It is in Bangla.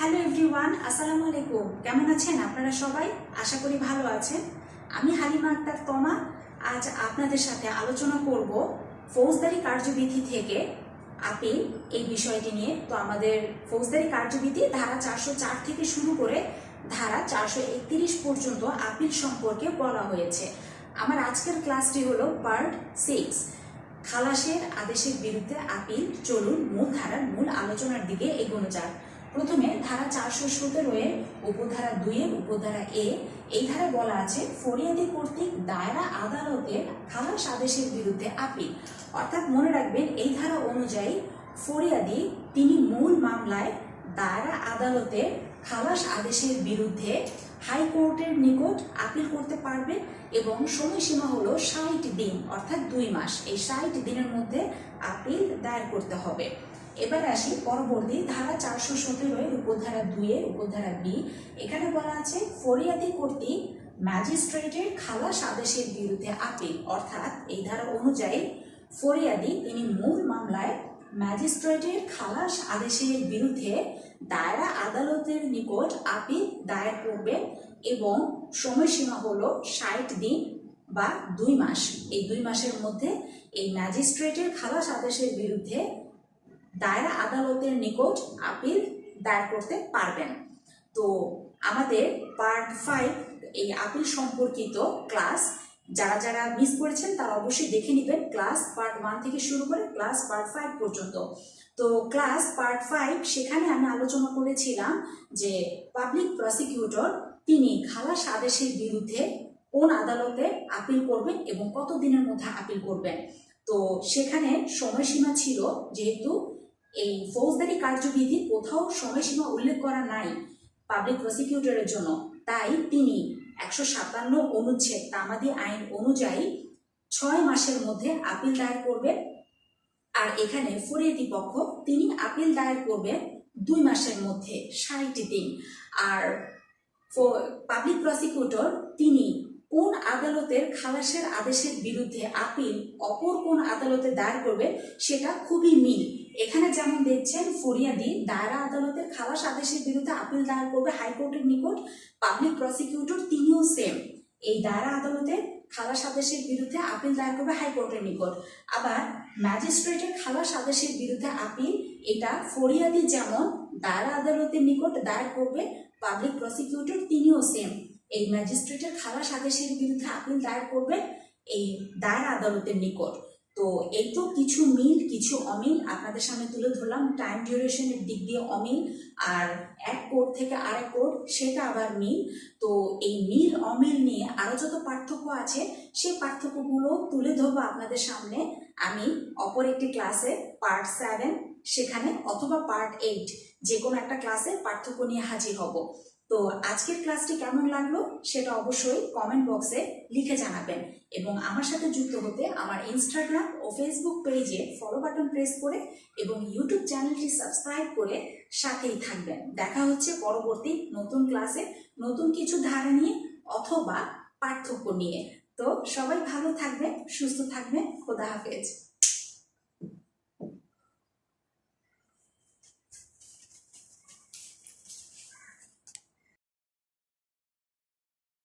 হ্যালো এভরিওয়ান আসসালামু আলাইকুম। কেমন আছেন আপনারা সবাই? আশা করি ভালো আছেন। আমি হালিমা আক্তার তমা। আজ আপনাদের সাথে আলোচনা করব ফৌজদারি কার্যবিধি থেকে আপিল এই বিষয়টি নিয়ে। তো আমাদের ফৌজদারি কার্যবিধি ধারা চারশো চার থেকে শুরু করে ধারা চারশো একত্রিশ পর্যন্ত আপিল সম্পর্কে বলা হয়েছে। আমার আজকের ক্লাসটি হলো পার্ট সিক্স। খালাসের আদেশের বিরুদ্ধে আপিল চলুন মূল ধারার মূল আলোচনার দিকে এগোনো যাক। প্রথমে ধারা চারশো সতেরো এর উপধারা দুইয়ের উপধারা এ, এই ধারায় বলা আছে, ফরিয়াদি কর্তৃক দায়রা আদালতের খালাস আদেশের বিরুদ্ধে আপিল। অর্থাৎ মনে রাখবেন, এই ধারা অনুযায়ী ফরিয়াদি তিনি মূল মামলায় দায়রা আদালতের খালাস আদেশের বিরুদ্ধে হাইকোর্টের নিকট আপিল করতে পারবে এবং সময়সীমা হলো ষাট দিন, অর্থাৎ দুই মাস। এই ষাট দিনের মধ্যে আপিল দায়ের করতে হবে। এবার আসি পরবর্তী ধারা চারশো সতেরো উপধারা দুইয়ের উপধারা বি। এখানে বলা আছে, ফরিয়াদি কর্তৃক ম্যাজিস্ট্রেটের খালাস আদেশের বিরুদ্ধে আপিল। অর্থাৎ এই ধারা অনুযায়ী ফরিয়াদি তিনি মূল মামলায় ম্যাজিস্ট্রেটের খালাস আদেশের বিরুদ্ধে দায়রা আদালতের নিকট আপিল দায়ের করবেন এবং সময়সীমা হল ষাট দিন বা দুই মাস। এই দুই মাসের মধ্যে এই ম্যাজিস্ট্রেটের খালাস আদেশের বিরুদ্ধে দায়রা আদালতের নিকট আপিল দায়ের করতে পারবেন। তো আমাদের পার্ট ফাইভ এই আপিল সম্পর্কিত ক্লাস যারা যারা মিস করেছেন তারা অবশ্যই দেখে নেবেন ক্লাস পার্ট ওয়ান থেকে শুরু করে ক্লাস পার্ট ফাইভ পর্যন্ত। তো ক্লাস পার্ট ফাইভ সেখানে আমি আলোচনা করেছিলাম যে পাবলিক প্রসিকিউটর তিনি খালাস আদেশের বিরুদ্ধে কোন আদালতে আপিল করবেন এবং কত দিনের মধ্যে আপিল করবেন। তো সেখানে সময়সীমা ছিল যেহেতু এই ফৌজদারি কার্যবিধি কোথাও সময়সীমা উল্লেখ করা নাই পাবলিক প্রসিকিউটরের জন্য। তাই তিনি একশো সাতান্ন অনুচ্ছেদ তামাদি আইন অনুযায়ী ছয় মাসের মধ্যে আপিল দায়ের করবে আর এখানে ফরিয়াদি পক্ষ তিনি আপিল দায়ের করবে দুই মাসের মধ্যে ষাট দিন। আর পাবলিক প্রসিকিউটর তিনি কোন আদালতের খালাসের আদেশের বিরুদ্ধে আপিল, অপর কোন আদালতে দায়ের করবে সেটা খুবই মিল। এখানে যেমন দেখছেন, ফরিয়াদি দায়রা আদালতের খালাস আদেশের বিরুদ্ধে আপিল দায়ের করবে হাইকোর্টের নিকট পাবলিক প্রসিকিউটর তিনিও সেম এই দায়রা আদালতের খালাস আদেশের বিরুদ্ধে আপিল দায়ের করবে হাইকোর্টের নিকট। আবার ম্যাজিস্ট্রেটের খালাস আদেশের বিরুদ্ধে আপিল এটা ফরিয়াদি যেমন দায়রা আদালতের নিকট দায়ের করবে পাবলিক প্রসিকিউটর তিনিও সেম এই ম্যাজিস্ট্রেটের খালাস আদেশের বিরুদ্ধে আপিল দায়ের করবে এই দায়রা আদালতের নিকট। তো এই তো কিছু মিল, কিছু অমিল আপনাদের সামনে তুলে ধরলাম। টাইম ডিউরেশনের দিক দিয়ে অমিল আর এক কোর্ট থেকে আরেক কোর্ট সেটা আবার মিল। তো এই মিল, অমিল নিয়ে আরও যত পার্থক্য আছে, সেই পার্থক্যগুলো তুলে ধরবো আপনাদের সামনে। আমি অপর একটি ক্লাসে পার্ট সেভেন সেখানে অথবা পার্ট এইট যে কোনো একটা ক্লাসে পার্থক্য নিয়ে হাজির হব। তো আজকের ক্লাসটি কেমন লাগল সেটা অবশ্যই কমেন্ট বক্সে লিখে জানাবেন। এবং আমার সাথে যুক্ত হতে আমার ইনস্টাগ্রাম ও ফেসবুক পেজে ফলো বাটন প্রেস করে এবং ইউটিউব চ্যানেলটি সাবস্ক্রাইব করে সাথেই থাকবেন। দেখা হচ্ছে পরবর্তী নতুন ক্লাসে নতুন কিছু ধারা নিয়ে অথবা পার্থক্য নিয়ে। তো সবাই ভালো থাকবেন, সুস্থ থাকবেন, খোদা হাফেজ।